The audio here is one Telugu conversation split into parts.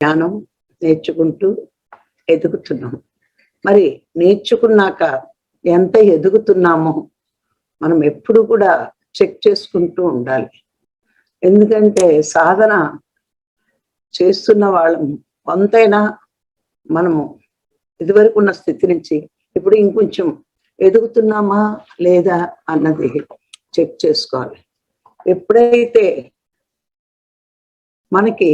జ్ఞానం నేర్చుకుంటూ ఎదుగుతున్నాం. మరి నేర్చుకున్నాక ఎంత ఎదుగుతున్నామో మనం ఎప్పుడు కూడా చెక్ చేసుకుంటూ ఉండాలి. ఎందుకంటే సాధన చేస్తున్న వాళ్ళం కొంతైనా మనము ఇదివరకు ఉన్న స్థితి నుంచి ఇప్పుడు ఇంకొంచెం ఎదుగుతున్నామా లేదా అన్నది చెక్ చేసుకోవాలి. ఎప్పుడైతే మనకి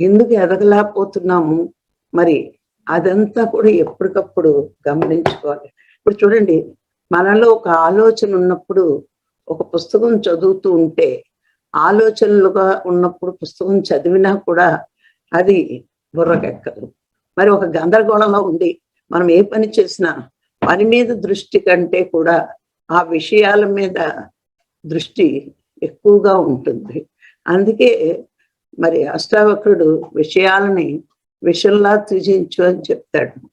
ఎందుకు ఎదగలేకపోతున్నాము? మరి అదంతా కూడా ఎప్పటికప్పుడు గమనించుకోవాలి. ఇప్పుడు చూడండి మనలో ఒక ఆలోచన ఉన్నప్పుడు ఒక పుస్తకం చదువుతూ ఉంటే ఆలోచనలుగా ఉన్నప్పుడు పుస్తకం చదివినా కూడా అది బుర్రకెక్కదు. మరి ఒక గందరగోళంలో ఉండి మనం ఏ పని చేసినా పని మీద దృష్టి కంటే కూడా ఆ విషయాల మీద దృష్టి ఎక్కువగా ఉంటుంది. అందుకే మరి అష్టావక్రుడు విషయాలని విషంలా త్యజించు అని చెప్తాడు.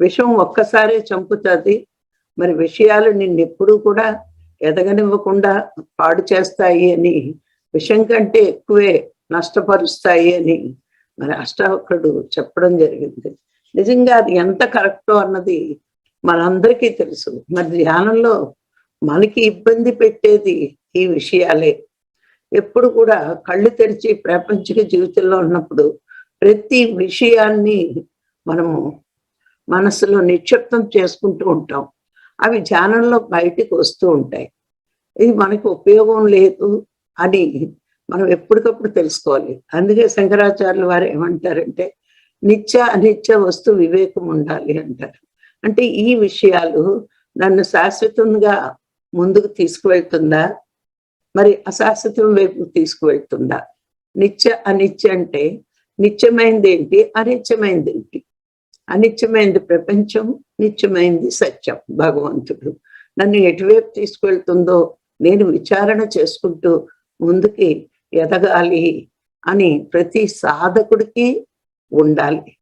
విషం ఒక్కసారే చంపుతుంది. మరి విషయాలు నిన్నెప్పుడు కూడా ఎదగనివ్వకుండా పాడు చేస్తాయి అని విషం కంటే ఎక్కువే నష్టపరుస్తాయి అని మరి అష్టావక్రుడు చెప్పడం జరిగింది. నిజంగా అది ఎంత కరెక్టో అన్నది మనందరికీ తెలుసు. మరి ధ్యానంలో మనకి ఇబ్బంది పెట్టేది ఈ విషయాలే. ఎప్పుడు కూడా కళ్ళు తెరిచి ప్రాపంచిక జీవితంలో ఉన్నప్పుడు ప్రతి విషయాన్ని మనము మనసులో నిక్షిప్తం చేసుకుంటూ ఉంటాం. అవి ధ్యానంలో బయటికి వస్తూ ఉంటాయి. ఇది మనకు ఉపయోగం లేదు అని మనం ఎప్పటికప్పుడు తెలుసుకోవాలి. అందుకే శంకరాచార్యులు వారు ఏమంటారంటే నిత్య అనిత్య వస్తు వివేకం ఉండాలి అంటారు. అంటే ఈ విషయాలు నన్ను శాశ్వతంగా ముందుకు తీసుకువెళ్తుందా? మరి అశాశ్వతం వైపు తీసుకువెళ్తుందా? నిత్య అనిత్య అంటే నిత్యమైంది ఏంటి? అనిత్యమైంది ఏంటి? అనిత్యమైంది ప్రపంచం నిత్యమైంది సత్యం భగవంతుడు. నన్ను ఎటువైపు తీసుకువెళ్తుందో నేను విచారణ చేసుకుంటూ ముందుకి ఎదగాలి అని ప్రతి సాధకుడికి ఉండాలి.